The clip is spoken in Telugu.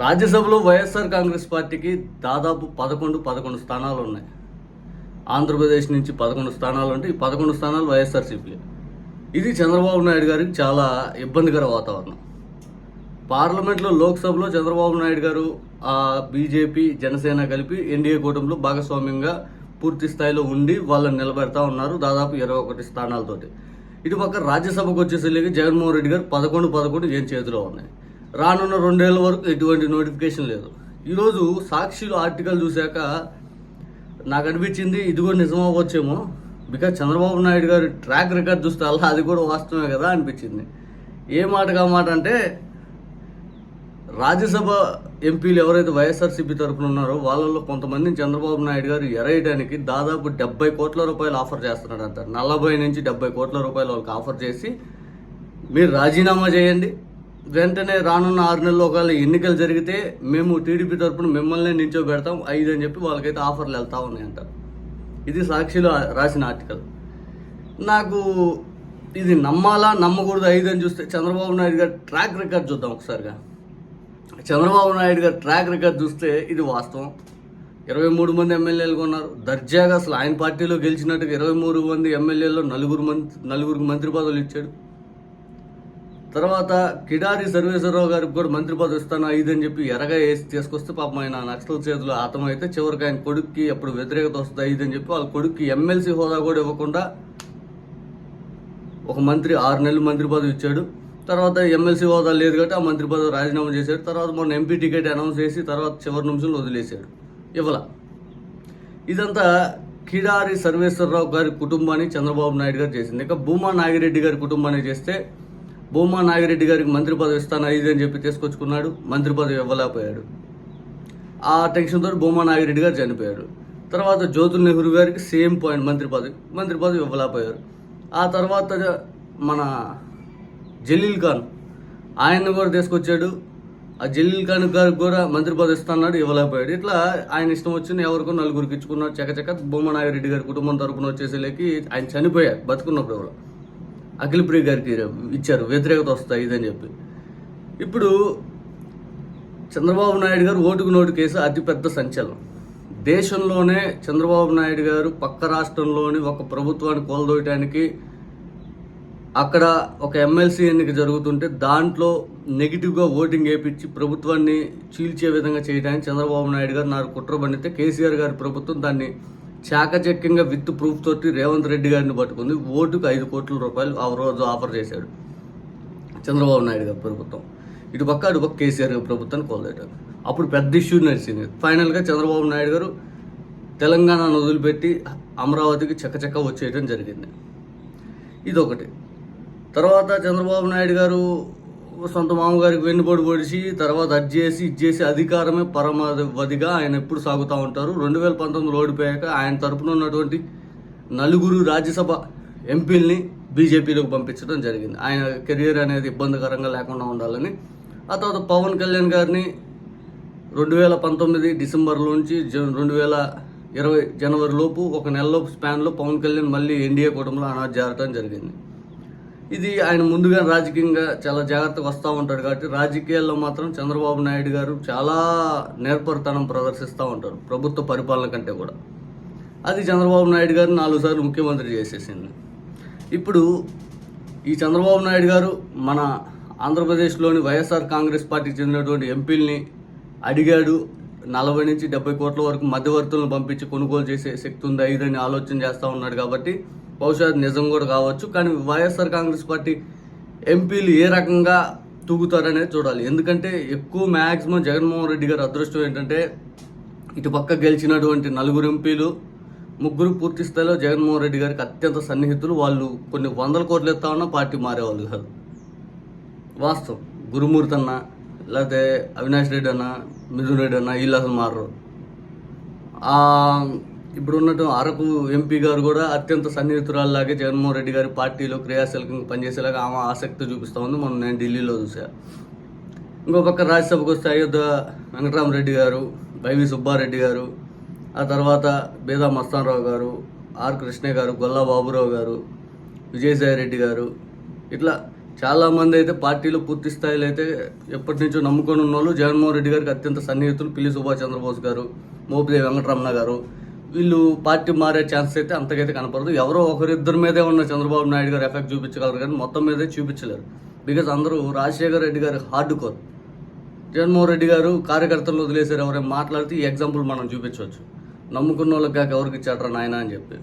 రాజ్యసభలో వైఎస్ఆర్ కాంగ్రెస్ పార్టీకి దాదాపు పదకొండు పదకొండు స్థానాలు ఉన్నాయి. ఆంధ్రప్రదేశ్ నుంచి పదకొండు స్థానాలు ఉంటే ఈ పదకొండు స్థానాలు వైఎస్ఆర్సీపీ ఇది చంద్రబాబు నాయుడు గారికి చాలా ఇబ్బందికర వాతావరణం. పార్లమెంట్లో లోక్సభలో చంద్రబాబు నాయుడు గారు బీజేపీ జనసేన కలిపి ఎన్డీఏ కూటమిలో భాగస్వామ్యంగా పూర్తి స్థాయిలో ఉండి వాళ్ళని నిలబెడతా ఉన్నారు దాదాపు ఇరవై ఒకటి స్థానాలతోటి. ఇటుపక్క రాజ్యసభకు వచ్చేసరికి జగన్మోహన్ రెడ్డి గారు పదకొండు పదకొండు ఏం చేతిలో ఉన్నాయి. రానున్న రెండేళ్ళ వరకు ఎటువంటి నోటిఫికేషన్ లేదు. ఈరోజు సాక్షిలో ఆర్టికల్ చూశాక నాకు అనిపించింది ఇది కూడా నిజమవ్వచ్చేమో. బికాజ్ చంద్రబాబు నాయుడు గారు ట్రాక్ రికార్డ్ చూస్తే అలా అది కూడా వాస్తవమే కదా అనిపించింది. ఏ మాటగా మాట అంటే రాజ్యసభ ఎంపీలు ఎవరైతే వైఎస్ఆర్సీపీ తరఫున ఉన్నారో వాళ్ళలో కొంతమందిని చంద్రబాబు నాయుడు గారు ఎరేయడానికి దాదాపు డెబ్బై కోట్ల రూపాయలు ఆఫర్ చేస్తున్నాడు అంటారు నలభై నుంచి డెబ్బై కోట్ల రూపాయలు వాళ్ళకి ఆఫర్ చేసి మీరు రాజీనామా చేయండి. వెంటనే రానున్న ఆరు నెలల్లో ఒకవేళ ఎన్నికలు జరిగితే మేము టీడీపీ తరఫున మిమ్మల్ని నించోబెడతాం. ఐదు అని చెప్పి వాళ్ళకైతే ఆఫర్లు వెళ్తా ఉన్నాయంట. ఇది సాక్షిలో రాసిన ఆర్టికల్. నాకు ఇది నమ్మాలా? నమ్మకూడదు. ఐదు అని చూస్తే చంద్రబాబు నాయుడు గారి ట్రాక్ రికార్డ్ చూద్దాం ఒకసారిగా. చంద్రబాబు నాయుడు గారి ట్రాక్ రికార్డ్ చూస్తే ఇది వాస్తవం. ఇరవై మూడు మంది ఎమ్మెల్యేలు ఉన్నారు దర్జాగా అసలు ఆయన పార్టీలో గెలిచినట్టుగా ఇరవై మూడు మంది ఎమ్మెల్యేలో నలుగురు మంత్రి నలుగురికి మంత్రి పదవులు ఇచ్చాడు. తర్వాత కిడారి సర్వేశ్వరరావు గారికి కూడా మంత్రి పదవి ఇస్తాను ఐదు అని చెప్పి ఎరగా వేసి తీసుకొస్తే పాపం ఆయన నక్సల్ చేతిలో ఆతమైతే చివరికి ఆయన కొడుక్కి అప్పుడు వ్యతిరేకత వస్తుంది ఐదని అని చెప్పి వాళ్ళ కొడుక్కి ఎమ్మెల్సీ హోదా కూడా ఇవ్వకుండా ఒక మంత్రి ఆరు నెలలు మంత్రి పదవి ఇచ్చాడు. తర్వాత ఎమ్మెల్సీ హోదా లేదు కాబట్టి ఆ మంత్రి పదవి రాజీనామా చేశాడు. తర్వాత మొన్న ఎంపీ టికెట్ అనౌన్స్ చేసి తర్వాత చివరి నిమిషంలో వదిలేశాడు. ఇవ్వాల. ఇదంతా కిడారి సర్వేశ్వరరావు గారి కుటుంబాన్ని చంద్రబాబు నాయుడు గారు చేసింది. ఇక భూమా నాగిరెడ్డి గారి కుటుంబాన్ని చేస్తే భూమా నాగిరెడ్డి గారికి మంత్రి పదవి ఇస్తాను ఐదు అని చెప్పి తీసుకొచ్చుకున్నాడు. మంత్రి పదవి ఇవ్వలేకపోయాడు. ఆ టెన్షన్తో భూమా నాగిరెడ్డి గారు చనిపోయాడు తర్వాత జ్యోతుల్ నెహ్రూ గారికి సేమ్ పాయింట్ మంత్రి పదవి మంత్రి పదవి ఇవ్వలేకపోయారు. ఆ తర్వాత మన జలీల్ ఖాన్ ఆయన్ని కూడా తీసుకొచ్చాడు. ఆ జలీల్ ఖాన్ గారికి కూడా మంత్రి పదవి ఇస్తాన్నాడు ఇవ్వలేకపోయాడు. ఇట్లా ఆయన ఇష్టం వచ్చిన ఎవరికో నలుగురికి ఇచ్చుకున్నాడు చకచక భూమా నాగిరెడ్డి గారి కుటుంబం తరపున వచ్చేసేలేకి ఆయన చనిపోయారు బతుకున్నప్పుడు ఎవరు. అఖిలప్రియ గారికి ఇచ్చారు వ్యతిరేకత వస్తాయి ఇదని చెప్పి. ఇప్పుడు చంద్రబాబు నాయుడు గారు ఓటుకు నోటు కేసు అతిపెద్ద సంచలనం. దేశంలోనే చంద్రబాబు నాయుడు గారు పక్క రాష్ట్రంలోని ఒక ప్రభుత్వాన్ని కోల్దోయటానికి అక్కడ ఒక ఎమ్మెల్సీ ఎన్నిక జరుగుతుంటే దాంట్లో నెగిటివ్గా ఓటింగ్ వేయించి ప్రభుత్వాన్ని చీల్చే విధంగా చేయడానికి చంద్రబాబు నాయుడు గారు నాకు కుట్ర పండితే కేసీఆర్ గారి ప్రభుత్వం దాన్ని చాకచక్యంగా విత్ ప్రూఫ్ తోటి రేవంత్ రెడ్డి గారిని పట్టుకుంది. ఓటుకు ఐదు కోట్ల రూపాయలు ఆ రోజు ఆఫర్ చేశాడు. చంద్రబాబు నాయుడు గారి ప్రభుత్వం. ఇటు పక్క అటు పక్క కేసీఆర్ గారి ప్రభుత్వాన్ని కోల్దేటారు అప్పుడు పెద్ద ఇష్యూ నడిచింది. ఫైనల్గా చంద్రబాబు నాయుడు గారు తెలంగాణను వదిలిపెట్టి అమరావతికి చక్కచక్క వచ్చేయడం జరిగింది. ఇదొకటి. తర్వాత చంద్రబాబు నాయుడు గారు సొంత మామగారికి వెన్నుపోటు పొడిచి తర్వాత అది చేసి ఇది చేసి అధికారమే పరమావధిగా ఆయన ఎప్పుడు సాగుతూ ఉంటారు. రెండు వేల పంతొమ్మిదిలో ఓడిపోయాక ఆయన తరపున ఉన్నటువంటి నలుగురు రాజ్యసభ ఎంపీల్ని బీజేపీలోకి పంపించడం జరిగింది. ఆయన కెరియర్ అనేది ఇబ్బందికరంగా లేకుండా ఉండాలని. ఆ తర్వాత పవన్ కళ్యాణ్ గారిని రెండు వేల పంతొమ్మిది డిసెంబర్లోంచి రెండు వేల ఇరవై జనవరిలోపు ఒక నెలలోపు స్పాన్లో పవన్ కళ్యాణ్ మళ్ళీ ఎన్డీఏ కూటమిలో అనాథ చేరటం జరిగింది. ఇది ఆయన ముందుగా రాజకీయంగా చాలా జాగ్రత్తగా వస్తూ ఉంటాడు కాబట్టి రాజకీయాల్లో మాత్రం చంద్రబాబు నాయుడు గారు చాలా నేర్పరితనం ప్రదర్శిస్తూ ఉంటారు ప్రభుత్వ పరిపాలన కంటే కూడా. అది చంద్రబాబు నాయుడు గారు నాలుగు సార్లు ముఖ్యమంత్రి చేసేసింది. ఇప్పుడు ఈ చంద్రబాబు నాయుడు గారు మన ఆంధ్రప్రదేశ్లోని వైఎస్ఆర్ కాంగ్రెస్ పార్టీకి చెందినటువంటి ఎంపీల్ని అడిగాడు నలభై నుంచి డెబ్బై కోట్ల వరకు మధ్యవర్తులను పంపించి కొనుగోలు చేసే శక్తి ఉందా ఇదని ఆలోచన చేస్తూ ఉన్నాడు కాబట్టి బహుశా అది నిజం కూడా కావచ్చు కానీ వైఎస్ఆర్ కాంగ్రెస్ పార్టీ ఎంపీలు ఏ రకంగా తూగుతారనేది చూడాలి. ఎందుకంటే ఎక్కువ మ్యాక్సిమం జగన్మోహన్ రెడ్డి గారి అదృష్టం ఏంటంటే ఇటు పక్క గెలిచినటువంటి నలుగురు ఎంపీలు ముగ్గురు పూర్తి స్థాయిలో జగన్మోహన్ రెడ్డి గారికి అత్యంత సన్నిహితులు. వాళ్ళు కొన్ని వందల కోట్లు ఎత్తా ఉన్నా పార్టీ మారేవాళ్ళు కాదు. వాస్తవం. గురుమూర్తి అన్న లేకపోతే అవినాష్ రెడ్డి అన్న మిథున్ రెడ్డి అన్న వీళ్ళు అసలు మారరు. ఇప్పుడు ఉన్నట్టు అరకు ఎంపీ గారు కూడా అత్యంత సన్నిహితురాల్లాగే జగన్మోహన్ రెడ్డి గారి పార్టీలో క్రియాశీలకంగా పనిచేసేలాగా ఆమె ఆసక్తి చూపిస్తూ ఉంది. మనం నేను ఢిల్లీలో చూసా ఇంకో పక్క రాజ్యసభకు వస్తే అయోధ్య వెంకటరామరెడ్డి గారు వైవి సుబ్బారెడ్డి గారు ఆ తర్వాత బేదా మస్తానరావు గారు ఆర్ కృష్ణ గారు గొల్లా బాబురావు గారు విజయసాయి రెడ్డి గారు. ఇట్లా చాలా మంది అయితే పార్టీలో పూర్తి స్థాయిలో అయితే ఎప్పటి నుంచో నమ్ముకొని ఉన్న వాళ్ళు జగన్మోహన్ రెడ్డి గారికి అత్యంత సన్నిహితులు పిల్లి సుభాష్ చంద్రబోస్ గారు మోపిదేవి వెంకటరమణ గారు వీళ్ళు పార్టీ మారే ఛాన్స్ అయితే అంతకైతే కనపడదు. ఎవరో ఒకరిద్దరి మీదే ఉన్న చంద్రబాబు నాయుడు గారు ఎఫెక్ట్ చూపించగలరు కానీ మొత్తం మీదే చూపించలేరు. బికాజ్ అందరూ రాజశేఖర రెడ్డి గారు హార్డ్ కోర్ జగన్మోహన్ రెడ్డి గారు కార్యకర్తలు వదిలేశారు ఎవరైనా మాట్లాడితే ఈ ఎగ్జాంపుల్ మనం చూపించవచ్చు. నమ్ముకున్న వాళ్ళకి కాక ఎవరికి ఇచ్చారా నాయన అని చెప్పి.